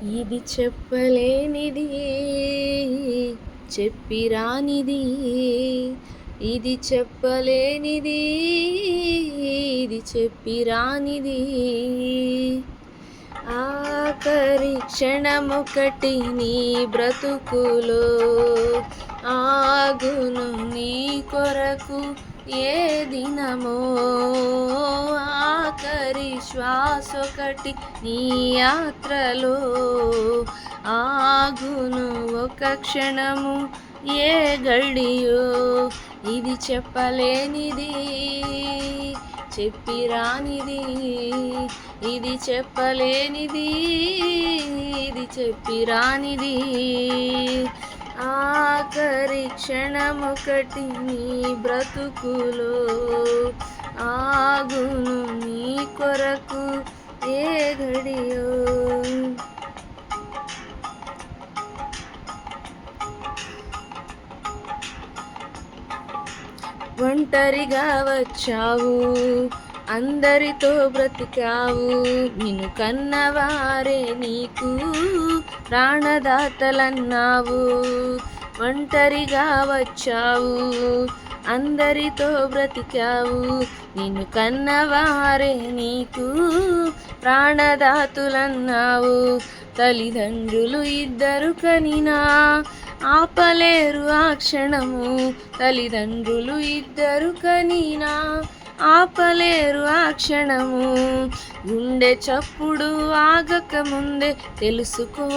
ఇది చెప్పలేనిది చెప్పిరానిది ఇది చెప్పలేనిది ఇది చెప్పిరానిది ఆఖరి క్షణమొకటి నీ బ్రతుకులో ఆగును నీ కొరకు ఏ దినమో. శ్వాసొకటి నీ యాత్రలో ఆగును ఒక క్షణము ఏ గడియో. ఇది చెప్పలేనిది చెప్పిరానిది ఇది చెప్పలేనిది ఇది చెప్పిరానిది ఆఖరి క్షణమొకటి నీ బ్రతుకులో ఆగును నీ కొరకు ఏ గడియో ఒంటరిగా వచ్చావు అందరితో బ్రతికావు నిన్ను కన్నవారే నీకు ప్రాణదాతలన్నావు. ఒంటరిగా వచ్చావు అందరితో బ్రతికావు. నిన్ను కన్నవారే నీకు ప్రాణదాతులన్నావు. తల్లిదండ్రులు ఇద్దరు కనినా ఆపలేరు ఆ క్షణము. తల్లిదండ్రులు ఇద్దరు కనినా ఆపలేరు ఆ క్షణము. గుండె చప్పుడు ఆగక ముందే తెలుసుకో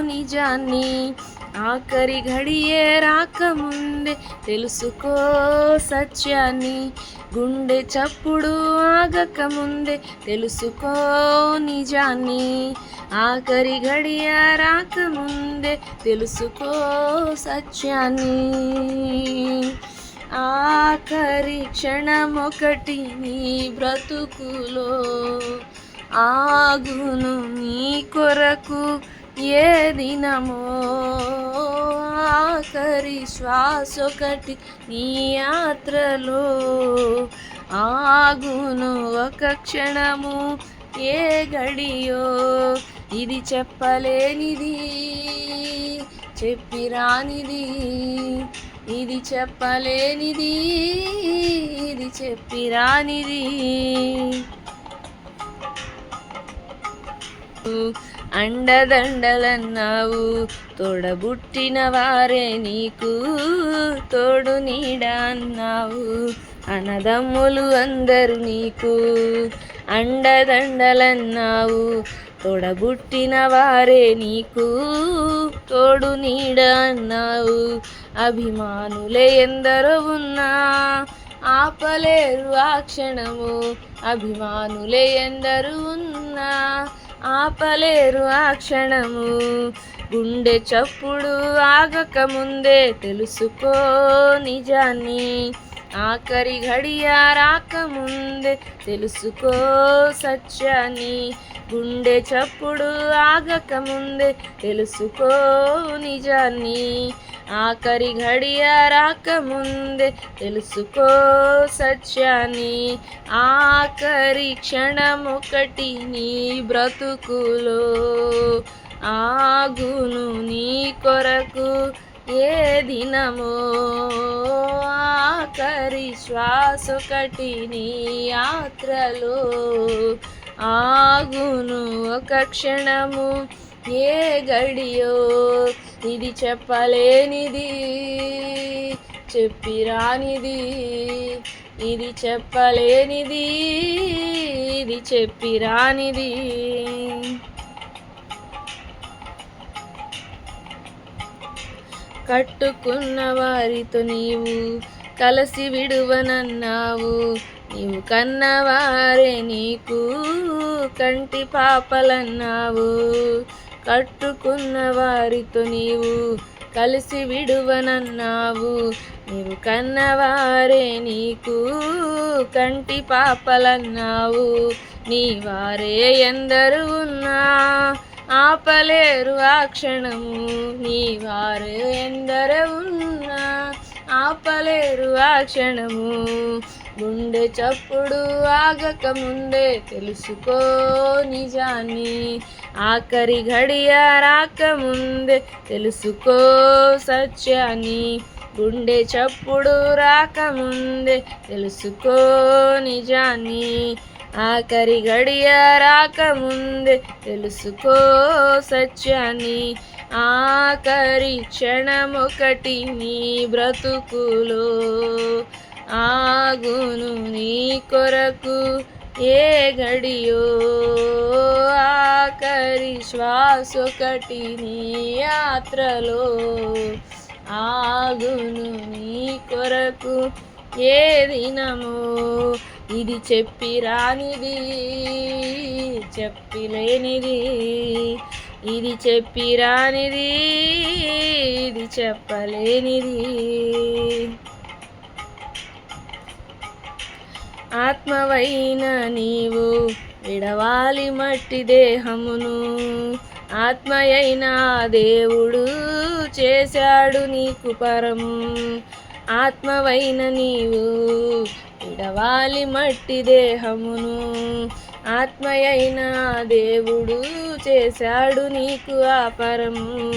నిజాన్ని. ఆఖరి ఘడియే రాకముందే తెలుసుకో సత్యాన్ని. గుండె చప్పుడు ఆగకముందే తెలుసుకో నిజాన్ని. ఆఖరి గడియ రాకముందే తెలుసుకో సత్యాన్ని. ఆఖరి క్షణమొకటి నీ బ్రతుకులో ఆగును నీ కొరకు. ఏ దినమో ఆఖరి శ్వాసొకటి నీ యాత్రలో ఆగును ఒక క్షణము. ఏ గడియో ఇది చెప్పలేనిది చెప్పిరానిది ఇది చెప్పలేనిది ఇది చెప్పిరానిది అండదండలన్నావు. తోడబుట్టిన వారే నీకు తోడు నీడ అన్నావు అనదమ్ములు అందరు నీకు అండదండలన్నావు. తోడబుట్టిన వారే నీకు తోడు నీడ అన్నావు అభిమానులే ఎందరో ఉన్నా ఆపలేరు ఆ క్షణము. అభిమానులే ఎందరు ఉన్నా ఆపలేరు ఆ క్షణము. గుండె చప్పుడు ఆగక ముందే తెలుసుకో నిజాన్ని. ఆఖరి ఘడియ రాకముందే తెలుసుకో సత్యాన్ని. గుండె చప్పుడు ఆగక ముందే తెలుసుకో నిజాన్ని. ఆఖరి ఘడియ రాకముందే తెలుసుకో సత్యాన్ని. ఆఖరి క్షణమొకటి నీ బ్రతుకులో ఆగును నీ కొరకు ఏ దినమో. ఆఖరి శ్వాసొకటి నీ యాత్రలో ఆగును ఒక క్షణము. ఏ గడియో ఇది చెప్పలేనిది చెప్పిరానిది ఇది చెప్పలేనిది ఇది చెప్పిరానిది కట్టుకున్న వారితో నీవు కలసి విడువనన్నావు. నీవు కన్నవారే నీకు కంటి పాపలన్నావు. కట్టుకున్న వారితో నీవు కలిసి విడువనన్నావు. నీవు కన్నవారే నీకు కంటి పాపలన్నావు. నీ వారే ఎందరు ఉన్నా ఆపలేరు ఆ క్షణము. నీ వారు ఎందరు ఉన్నా ఆపలేరు ఆ క్షణము. గుండె చప్పుడు ఆగక ముందే తెలుసుకో నిజాన్ని. ఆఖరి గడియారాక ముందే తెలుసుకో సత్యాన్ని. గుండె చప్పుడు రాకముందే తెలుసుకో నిజాన్ని. ఆఖరి గడియ రాకముందే తెలుసుకో సత్యాన్ని. ఆఖరి క్షణమొకటి నీ బ్రతుకులో ఆగును నీ కొరకు ఏ గడియో. ఆఖరి శ్వాసొకటి నీ యాత్రలో. ఆగును నీ కొరకు ఏ దినము. ఇది చెప్పి రానిది చెప్పలేనిది ఇది చెప్పి రానిది ఇది చెప్పలేనిది. ఆత్మవైన నీవు విడవాలి మట్టి దేహమును. ఆత్మయైన దేవుడు చేశాడు నీకు పరము ఆత్మవైన నీవు విడవాలి మట్టి దేహమును. ఆత్మయైన దేవుడు చేశాడు నీకు ఆ పరము